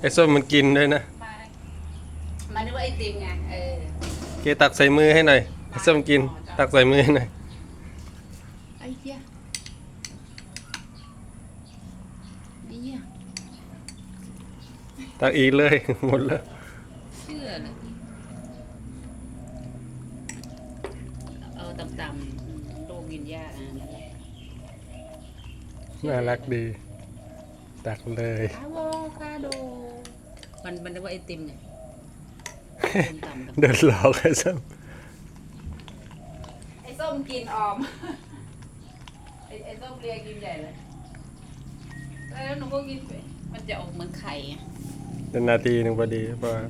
ไอ้ส้มมันกินด้วยนะ มามันนึกว่าไอติมไงเออเกตักใส่มือให้หน่อยไอ้ส้มกิน ตักใส่มือให้หน่อย ไอ้เหี้ยไอ้เหี้ยตักอีกเลย หมดแล้ว เชื่อเลยเอาต่ำๆลูกกินยากอะนั่นแหละน่ารักดี ตักเลย อะโวคาโด มันมันนึกว่าไอติมไงต่ำๆเดินหลอกไอ้ส้มไอ้ส้มกินออม ไอ้ไอ้ส้มเลียกินใหญ่เลยแล้วหนูก็กินไปมันจะออกเหมือนไข่ไงเป็นนาทีหนึ่งพอดีเพราะว่า